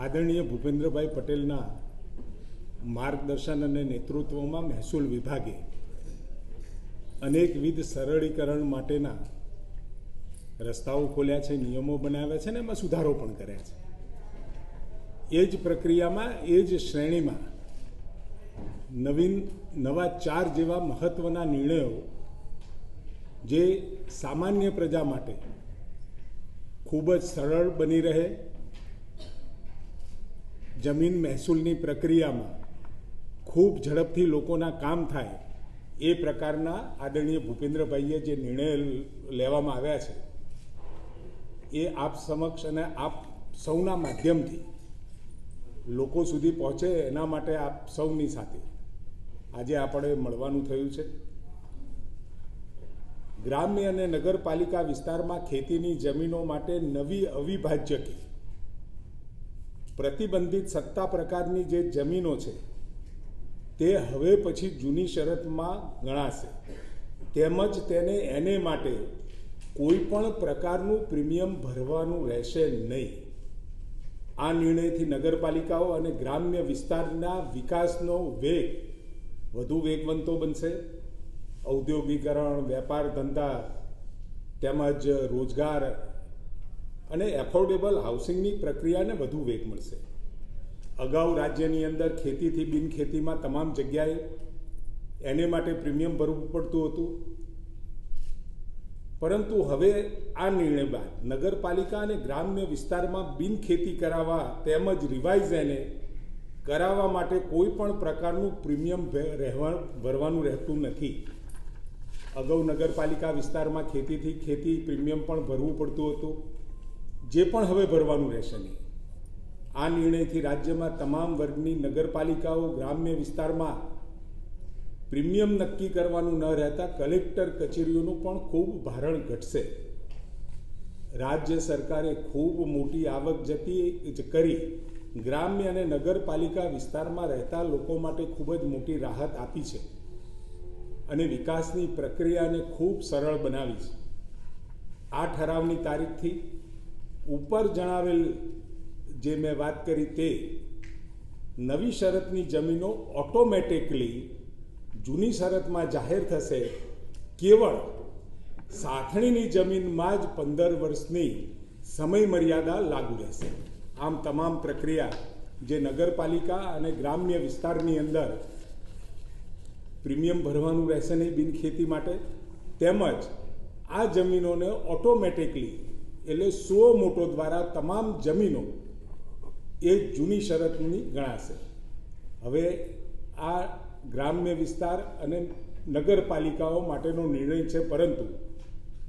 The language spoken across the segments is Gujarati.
આદરણીય ભૂપેન્દ્રભાઈ પટેલના માર્ગદર્શન અને નેતૃત્વમાં મહેસૂલ વિભાગે અનેકવિધ સરળીકરણ માટેના રસ્તાઓ ખોલ્યા છે, નિયમો બનાવ્યા છે અને એમાં સુધારો પણ કર્યા છે. એ જ પ્રક્રિયામાં, એ જ શ્રેણીમાં નવીન નવા ચાર જેવા મહત્ત્વના નિર્ણયો જે સામાન્ય પ્રજા માટે ખૂબ જ સરળ બની રહે. જમીન મહેસૂલની પ્રક્રિયામાં ખૂબ ઝડપથી લોકોના કામ થાય એ પ્રકારના આદરણીય ભૂપેન્દ્રભાઈએ જે નિર્ણય લેવામાં આવ્યા છે, એ આપ સમક્ષ અને આપ સૌના માધ્યમથી લોકો સુધી પહોંચે એના માટે આપ સૌની સાથે આજે આપણે મળવાનું થયું છે. ગ્રામ્ય અને નગરપાલિકા વિસ્તારમાં ખેતીની જમીનો માટે નવી અવિભાજ્ય કે. પ્રતિબંધિત સત્તા પ્રકારની જે જમીનો છે, તે હવે પછી જૂની શરતમાં ગણાશે. તેમજ તેને એને માટે કોઈ પણ પ્રકારનું પ્રીમિયમ ભરવાનું રહેશે નહીં. આ નિર્ણયથી નગરપાલિકાઓ અને ગ્રામ્ય વિસ્તારના વિકાસનો વેગ વધુ વેગવંતો બનશે. ઔદ્યોગિકરણ, વેપાર, ધંધા તેમજ રોજગાર અને એફોર્ડેબલ હાઉસિંગની પ્રક્રિયાને વધુ વેગ મળશે. અગાઉ રાજ્યની અંદર ખેતીથી બિનખેતીમાં તમામ જગ્યાએ એને માટે પ્રીમિયમ ભરવું પડતું હતું. પરંતુ હવે આ નિર્ણય બાદ નગરપાલિકા અને ગ્રામ્ય વિસ્તારમાં બિનખેતી કરાવવા તેમજ રિવાઇઝ એને કરાવવા માટે કોઈ પણ પ્રકારનું પ્રીમિયમ રહેવા, ભરવાનું રહેતું નથી. અગાઉ નગરપાલિકા વિસ્તારમાં ખેતીથી ખેતી પ્રીમિયમ પણ ભરવું પડતું હતું. જે પણ હવે ભરવાનું રહેશે નહીં. આ નિર્ણયથી રાજ્યમાં તમામ વર્ગની નગરપાલિકાઓ, ગ્રામ્ય વિસ્તારમાં પ્રીમિયમ નક્કી કરવાનું ન રહેતા કલેક્ટર કચેરીઓનું પણ ખૂબ ભારણ ઘટશે. રાજ્ય સરકારે ખૂબ મોટી આવક જતી કરી ગ્રામ્ય અને નગરપાલિકા વિસ્તારમાં રહેતા લોકો માટે ખૂબ જ મોટી રાહત આપી છે અને વિકાસની પ્રક્રિયાને ખૂબ સરળ બનાવી છે. આ ઠરાવની તારીખથી ઉપર જણાવેલ જે મેં વાત કરી તે નવી શરતની જમીનો ઓટોમેટિકલી જૂની શરતમાં જાહેર થશે. કેવળ સાથણીની જમીનમાં જ પંદર વર્ષની સમય મર્યાદા લાગુ રહેશે. આમ તમામ પ્રક્રિયા જે નગરપાલિકા અને ગ્રામ્ય વિસ્તારની અંદર પ્રીમિયમ ભરવાનું રહેશે નહીં બિનખેતી માટે, તેમજ આ જમીનોને ઓટોમેટિકલી એટલે સો મોટો દ્વારા તમામ જમીનો એ જૂની શરતની ગણાશે. હવે આ ગ્રામ્ય વિસ્તાર અને નગરપાલિકાઓ માટેનો નિર્ણય છે, પરંતુ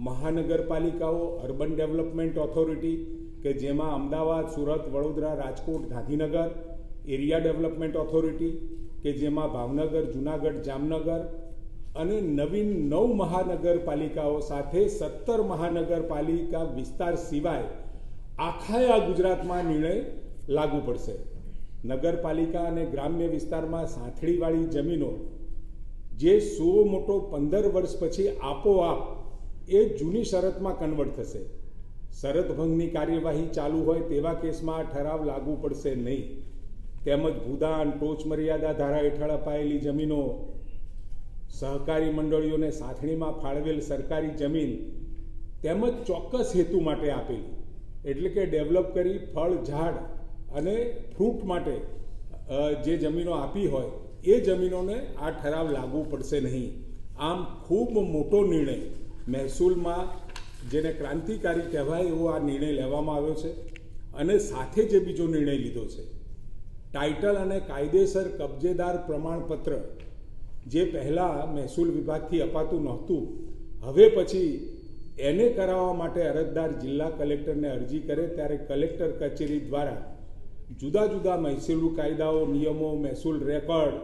મહાનગરપાલિકાઓ અર્બન ડેવલપમેન્ટ ઓથોરિટી કે જેમાં Ahmedabad, Surat, Vadodara, Rajkot, Gandhinagar, area development authority, કે જેમાં ભાવનગર, જુનાગઢ, જામનગર અને નવીન નવ મહાનગરપાલિકાઓ સાથે સત્તર મહાનગરપાલિકા વિસ્તાર સિવાય આખા આ ગુજરાતમાં નિર્ણય લાગુ પડશે. નગરપાલિકા અને ગ્રામ્ય વિસ્તારમાં સાંથળીવાળી જમીનો જે સો મોટો પંદર વર્ષ પછી આપોઆપ એ જૂની શરતમાં કન્વર્ટ થશે. શરત ભંગની કાર્યવાહી ચાલુ હોય તેવા કેસમાં આ ઠરાવ લાગુ પડશે નહીં. તેમજ ભૂદાન ટોચ મર્યાદા ધારા હેઠળ અપાયેલી જમીનો સહકારી મંડળીઓને સાંથણીમાં ફાળવેલ સરકારી જમીન તેમજ ચોક્કસ હેતુ માટે આપેલી. એટલે કે ડેવલપ કરી ફળ, ઝાડ અને ફ્રૂટ માટે જે જમીનો આપી હોય, એ જમીનોને આ ઠરાવ લાગુ પડશે નહીં. આમ ખૂબ મોટો નિર્ણય મહેસૂલમાં જેને ક્રાંતિકારી કહેવાય એવો આ નિર્ણય લેવામાં આવ્યો છે. અને સાથે જે બીજો નિર્ણય લીધો છે. ટાઇટલ અને કાયદેસર કબજેદાર પ્રમાણપત્ર જે પહેલાં મહેસૂલ વિભાગથી અપાતું નહોતું, હવે પછી એને કરાવવા માટે અરજદાર જિલ્લા કલેક્ટરને અરજી કરે ત્યારે કલેક્ટર કચેરી દ્વારા જુદા જુદા મહેસૂલ કાયદાઓ, નિયમો, મહેસૂલ રેકોર્ડ,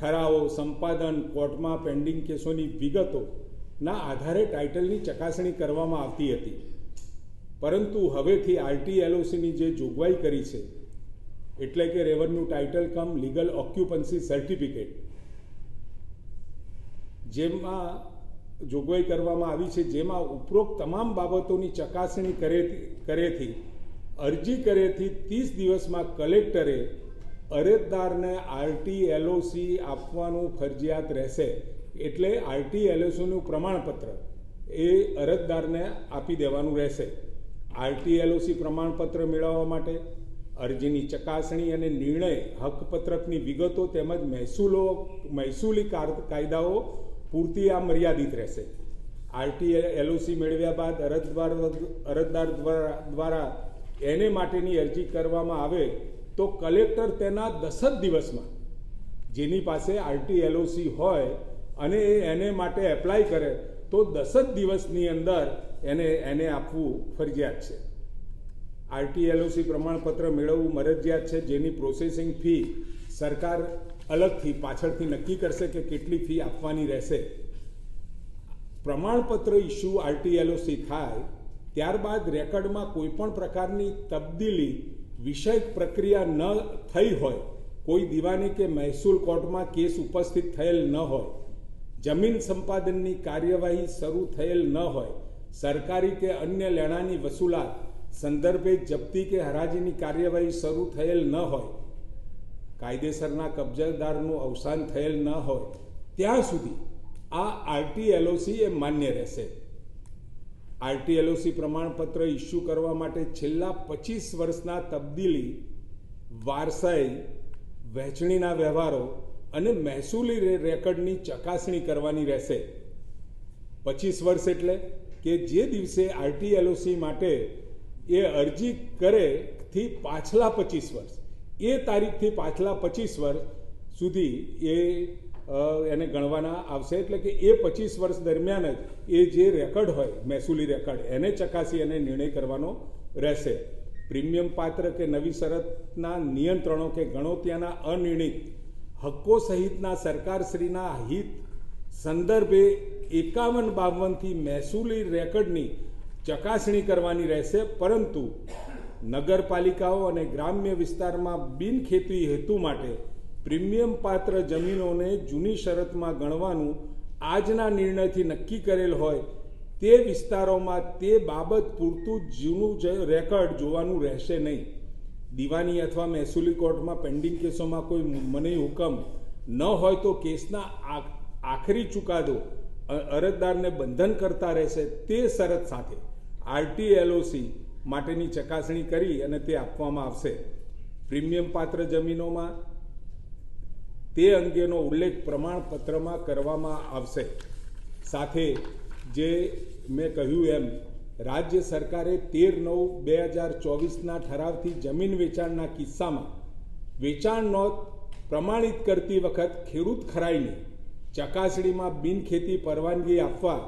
ઠરાવો, સંપાદન, કોર્ટમાં પેન્ડિંગ કેસોની વિગતોના આધારે ટાઇટલની ચકાસણી કરવામાં આવતી હતી. પરંતુ હવેથી આરટી એલઓસીની જે જોગવાઈ કરી છે, એટલે કે revenue title cum legal occupancy certificate, જેમાં જોગવાઈ કરવામાં આવી છે, જેમાં ઉપરોક્ત તમામ બાબતોની ચકાસણી કરે કરેથી, અરજી કરેથી ત્રીસ દિવસમાં કલેક્ટરે અરજદારને આરટી એલઓસી આપવાનું ફરજિયાત રહેશે. એટલે આરટી એલઓસીનું પ્રમાણપત્ર એ અરજદારને આપી દેવાનું રહેશે. આરટી એલઓસી પ્રમાણપત્ર મેળવવા માટે અરજીની ચકાસણી અને નિર્ણય હકપત્રકની વિગતો તેમજ મહેસૂલો, મહેસૂલી કાયદાઓ પૂરતી આ મર્યાદિત રહેશે. આરટી એલઓસી મેળવ્યા બાદ અરજદાર અરજદાર દ્વારા દ્વારા એને માટેની અરજી કરવામાં આવે તો કલેક્ટર તેના દસ જ દિવસમાં જેની પાસે આરટી એલઓસી હોય અને એ એને માટે એપ્લાય કરે, તો દસ જ દિવસની અંદર એને એને આપવું ફરજિયાત છે. આરટી એલઓસી પ્રમાણપત્ર મેળવવું મરજિયાત છે, જેની પ્રોસેસિંગ ફી સરકાર અલગથી પાછળથી નક્કી કરશે કે કેટલી ફી આપવાની રહેશે. પ્રમાણપત્ર ઇસ્યુ આરટી એલઓસી થાય, ત્યારબાદ રેકર્ડમાં કોઈપણ પ્રકારની તબદીલી, વિષયક પ્રક્રિયા ન થઈ હોય, કોઈ દીવાની કે મહેસૂલ કોર્ટમાં કેસ ઉપસ્થિત થયેલ ન હોય જમીન સંપાદનની કાર્યવાહી શરૂ થયેલ ન હોય, સરકારી કે અન્ય લેણાની વસૂલાત, સંદર્ભે જપ્તી કે હરાજીની કાર્યવાહી શરૂ થયેલ ન હોય, કાયદેસરના કબજાદારનું અવસાન થયેલ ન હોય, ત્યાં સુધી આ આરટીએલઓસી એ માન્ય રહેશે. આરટીએલઓસી પ્રમાણપત્ર ઇસ્યુ કરવા માટે છેલ્લા પચીસ વર્ષના તબદીલી, વારસાઈ, વહેંચણીના વ્યવહારો અને મહેસૂલી રેકર્ડની ચકાસણી કરવાની રહેશે. પચીસ વર્ષ એટલે કે જે દિવસે આરટીએલઓસી માટે એ અરજી કરે થી પાછલા પચીસ વર્ષ. એ તારીખથી પાછલા પચીસ વર્ષ સુધી એ એને ગણવાના આવશે. એટલે કે એ પચીસ વર્ષ દરમિયાન જ એ જે રેકર્ડ હોય, મહેસૂલી રેકર્ડ, એને ચકાસી અને નિર્ણય કરવાનો રહેશે. પ્રીમિયમ પાત્ર કે નવી શરતના નિયંત્રણો કે ગણોત્યાના અનિર્ણિત. હક્કો સહિતના સરકારશ્રીના હિત સંદર્ભે એકાવન બાવનથી મહેસૂલી રેકર્ડની ચકાસણી કરવાની રહેશે. પરંતુ નગરપાલિકાઓ અને ગ્રામ્ય વિસ્તારમાં બિનખેતી હેતુ માટે પ્રીમિયમ પાત્ર જમીનોને જૂની શરતમાં ગણવાનું આજના નિર્ણયથી નક્કી કરેલ હોય તે વિસ્તારોમાં તે બાબત પૂરતું જૂનું રેકર્ડ જોવાનું રહેશે નહીં. દીવાની અથવા મહેસૂલી કોર્ટમાં પેન્ડિંગ કેસોમાં કોઈ મનઈ હુકમ ન હોય તો કેસના આખરી ચુકાદો અરજદારને બંધન કરતા રહેશે તે શરત સાથે આરટી એલઓસી માટેની ચકાસણી કરી અને તે આપવામાં આવશે. પ્રીમિયમ પાત્ર જમીનોમાં તે અંગેનો ઉલ્લેખ પ્રમાણપત્રમાં કરવામાં આવશે. સાથે જે મેં કહ્યું એમ રાજ્ય સરકારે તેર નવ બે હજાર ચોવીસના ઠરાવથી જમીન વેચાણના કિસ્સામાં વેચાણ નોંધ પ્રમાણિત કરતી વખત ખેડૂત ખરાઈને ચકાસણીમાં બિનખેતી પરવાનગી આપવા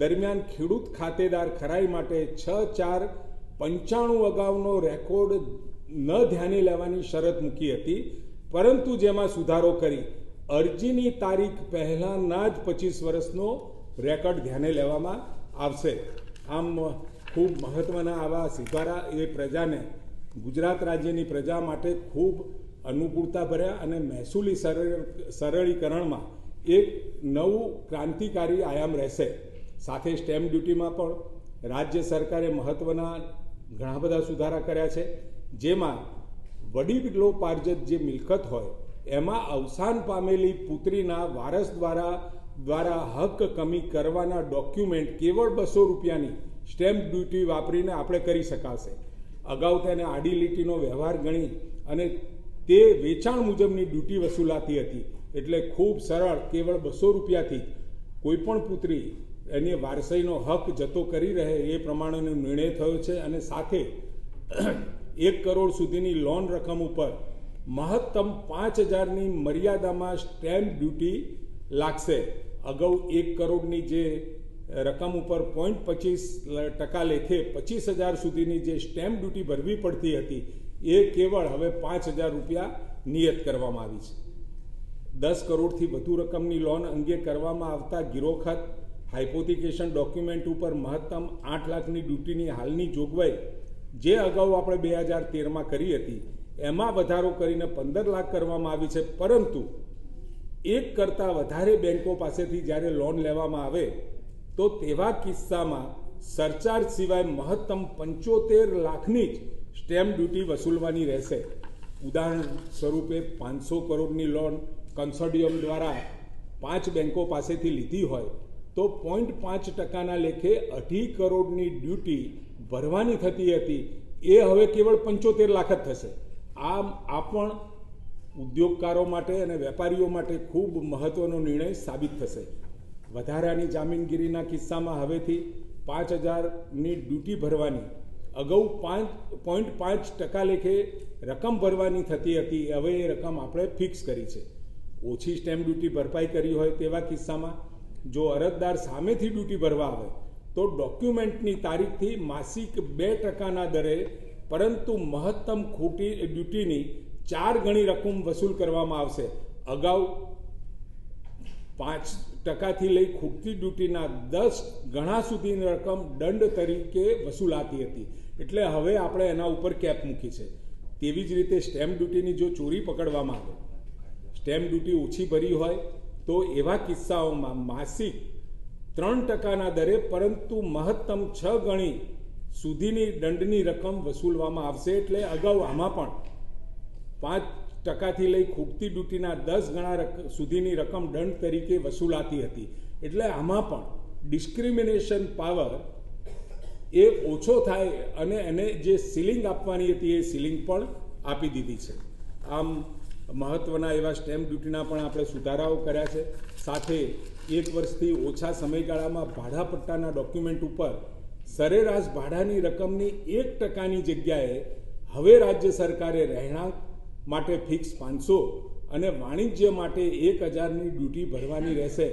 દરમિયાન ખેડૂત ખાતેદાર ખરાઈ માટે છ ચાર પંચાણું અગાઉનો રેકોર્ડ ન ધ્યાને લેવાની શરત મૂકી હતી, પરંતુ જેમાં સુધારો કરી અરજીની તારીખ પહેલાંના જ પચીસ વર્ષનો રેકોર્ડ ધ્યાને લેવામાં આવશે. આમ ખૂબ મહત્ત્વના આવા સુધારા એ પ્રજાને ગુજરાત રાજ્યની પ્રજા માટે ખૂબ અનુકૂળતા ભર્યા અને મહેસૂલી સરળીકરણમાં એક નવું ક્રાંતિકારી આયામ રહેશે. સાથે સ્ટેમ્પ ડ્યુટીમાં પણ રાજ્ય સરકારે મહત્ત્વના ઘણા બધા સુધારા કર્યા છે. જેમાં વડીલોપાર્જિત જે મિલકત હોય, એમાં અવસાન પામેલી પુત્રીના વારસ દ્વારા દ્વારા હક કમી કરવાના ડોક્યુમેન્ટ કેવળ બસો રૂપિયાની સ્ટેમ્પ ડ્યુટી વાપરીને આપણે કરી શકાશે. અગાઉ તેને આડી લીટીનો વ્યવહાર ગણી અને તે વેચાણ મુજબની ડ્યુટી વસૂલાતી હતી. એટલે ખૂબ સરળ, કેવળ બસો રૂપિયાથી કોઈપણ પુત્રી એની વારસાઈનો હક જતો કરી રહે એ પ્રમાણેનો નિર્ણય થયો છે અને સાથે એક કરોડ સુધીની લોન રકમ ઉપર મહત્તમ પાંચ હજારની મર્યાદામાં સ્ટેમ્પ ડ્યુટી લાગશે. અગાઉ એક કરોડની જે રકમ ઉપર પોઈન્ટ પચીસ ટકા લેખે પચીસ હજાર સુધીની જે સ્ટેમ્પ ડ્યુટી ભરવી પડતી હતી, એ કેવળ હવે પાંચ હજાર રૂપિયા નિયત કરવામાં આવી છે. દસ કરોડથી વધુ રકમની લોન અંગે કરવામાં આવતા ગિરોખત હાઇપોથિકેશન ડોક્યુમેન્ટ ઉપર મહત્તમ આઠ લાખની ડ્યુટીની હાલની જોગવાઈ જે અગાઉ આપણે બે હજાર તેરમાં કરી હતી, એમાં વધારો કરીને પંદર લાખ કરવામાં આવી છે. પરંતુ એક કરતાં વધારે બેન્કો પાસેથી જ્યારે લોન લેવામાં આવે, તો તેવા કિસ્સામાં સરચાર્જ સિવાય મહત્તમ પંચોતેર લાખની જ સ્ટેમ્પ ડ્યુટી વસૂલવાની રહેશે. ઉદાહરણ સ્વરૂપે પાંચસો કરોડની લોન કન્સોર્ટિયમ દ્વારા પાંચ બેન્કો પાસેથી લીધી હોય, તો પોઈન્ટ પાંચ ટકાના લેખે અઢી કરોડની ડ્યુટી ભરવાની થતી હતી. એ હવે કેવળ પંચોતેર લાખ જ થશે. આમ, આ પણ ઉદ્યોગકારો માટે અને વેપારીઓ માટે ખૂબ મહત્વનો નિર્ણય સાબિત થશે. વધારાની જામીનગીરીના કિસ્સામાં હવેથી પાંચ હજારની ડ્યુટી ભરવાની, અગાઉ પાંચ, પોઈન્ટ પાંચ ટકા લેખે રકમ ભરવાની થતી હતી. હવે એ રકમ આપણે ફિક્સ કરી છે. ઓછી સ્ટેમ્પ ડ્યુટી ભરપાઈ કરી હોય તેવા કિસ્સામાં જો અરજદાર સામેથી ડ્યુટી ભરવા આવે, તો ડોક્યુમેન્ટની તારીખથી માસિક બે ટકાના દરે, પરંતુ મહત્તમ ખોટી ડ્યુટીની ચાર ગણી રકમ વસૂલ કરવામાં આવશે. અગાઉ પાંચ ટકાથી લઈ ખૂટતી ડ્યુટીના દસ ગણા સુધીની રકમ દંડ તરીકે વસૂલાતી હતી. એટલે હવે આપણે એના ઉપર કેપ મૂકી છે. તેવી જ રીતે સ્ટેમ્પ ડ્યુટીની જો ચોરી પકડવામાં આવે, સ્ટેમ્પ ડ્યુટી ઓછી ભરી હોય, તો એવા કિસ્સાઓમાં માસિક ત્રણ ટકાના દરે પરંતુ મહત્તમ છ ગણી સુધીની દંડની રકમ વસૂલવામાં આવશે. એટલે અગાઉ આમાં પણ પાંચ ટકાથી લઈ ખૂટતી ડ્યુટીના દસ ગણા સુધીની રકમ દંડ તરીકે વસૂલાતી હતી. એટલે આમાં પણ ડિસ્ક્રિમિનેશન પાવર એ ઓછો થાય અને એને જે સીલિંગ આપવાની હતી એ સીલિંગ પણ આપી દીધી છે. આમ મહત્ત્વના એવા સ્ટેમ્પ ડ્યુટીના પણ આપણે સુધારાઓ કર્યા છે. સાથે એક વર્ષથી ઓછા સમયગાળામાં ભાડા પટ્ટાના ડોક્યુમેન્ટ ઉપર સરેરાશ ભાડાની રકમની એક ટકાની જગ્યાએ હવે રાજ્ય સરકારે રહેણાંક માટે ફિક્સ પાંચસો અને વાણિજ્ય માટે એક હજારની ડ્યુટી ભરવાની રહેશે.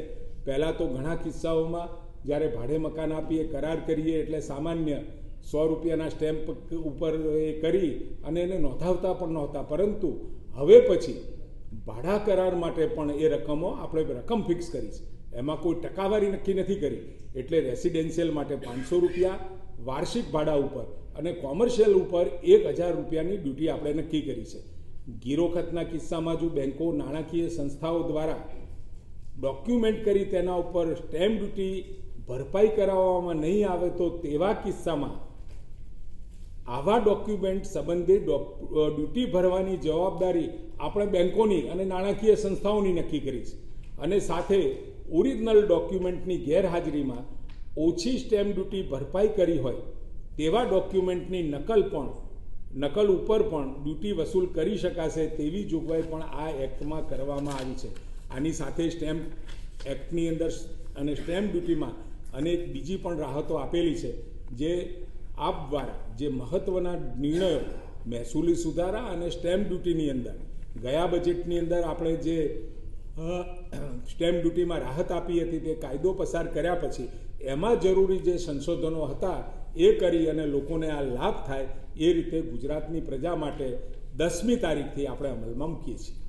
પહેલાં તો ઘણા કિસ્સાઓમાં જ્યારે ભાડે મકાન આપીએ, કરાર કરીએ એટલે સામાન્ય સો રૂપિયાના સ્ટેમ્પ ઉપર એ કરી અને એને નોંધાવતા પણ નહોતા. પરંતુ હવે પછી ભાડા કરાર માટે પણ એ રકમો આપણે રકમ ફિક્સ કરી છે. એમાં કોઈ ટકાવારી નક્કી નથી કરી. એટલે રેસિડેન્શિયલ માટે પાંચસો રૂપિયા, વાર્ષિક ભાડા ઉપર અને કોમર્શિયલ ઉપર એક હજાર રૂપિયાની ડ્યુટી આપણે નક્કી કરી છે. ગીરોખતના કિસ્સામાં જો બેન્કો નાણાકીય સંસ્થાઓ દ્વારા ડોક્યુમેન્ટ કરી તેના ઉપર સ્ટેમ્પ ડ્યુટી ભરપાઈ કરાવવામાં નહીં આવે તો તેવા કિસ્સામાં આવા ડોક્યુમેન્ટ સંબંધિત ડ્યુટી ભરવાની જવાબદારી આપણે બેન્કોની અને નાણાકીય સંસ્થાઓની નક્કી કરી છે. અને સાથે ઓરિજિનલ ડોક્યુમેન્ટની ગેરહાજરીમાં ઓછી સ્ટેમ્પ ડ્યુટી ભરપાઈ કરી હોય તેવા ડોક્યુમેન્ટની નકલ પણ નકલ ઉપર પણ ડ્યુટી વસૂલ કરી શકાશે તેવી જોગવાઈ પણ આ એક્ટમાં કરવામાં આવી છે. આની સાથે સ્ટેમ્પ એક્ટની અંદર અને સ્ટેમ્પ ડ્યુટીમાં અનેક બીજી પણ રાહતો આપેલી છે, જે આપ દ્વારા જે મહત્ત્વના નિર્ણયો મહેસૂલી સુધારા અને સ્ટેમ્પ ડ્યુટીની અંદર, ગયા બજેટની અંદર આપણે જે સ્ટેમ્પ ડ્યુટીમાં રાહત આપી હતી તે કાયદો પસાર કર્યા પછી, એમાં જરૂરી જે સંશોધનો હતા એ કરી અને લોકોને આ લાભ થાય એ રીતે ગુજરાતની પ્રજા માટે દસમી તારીખથી આપણે અમલમાં મૂકીએ છીએ.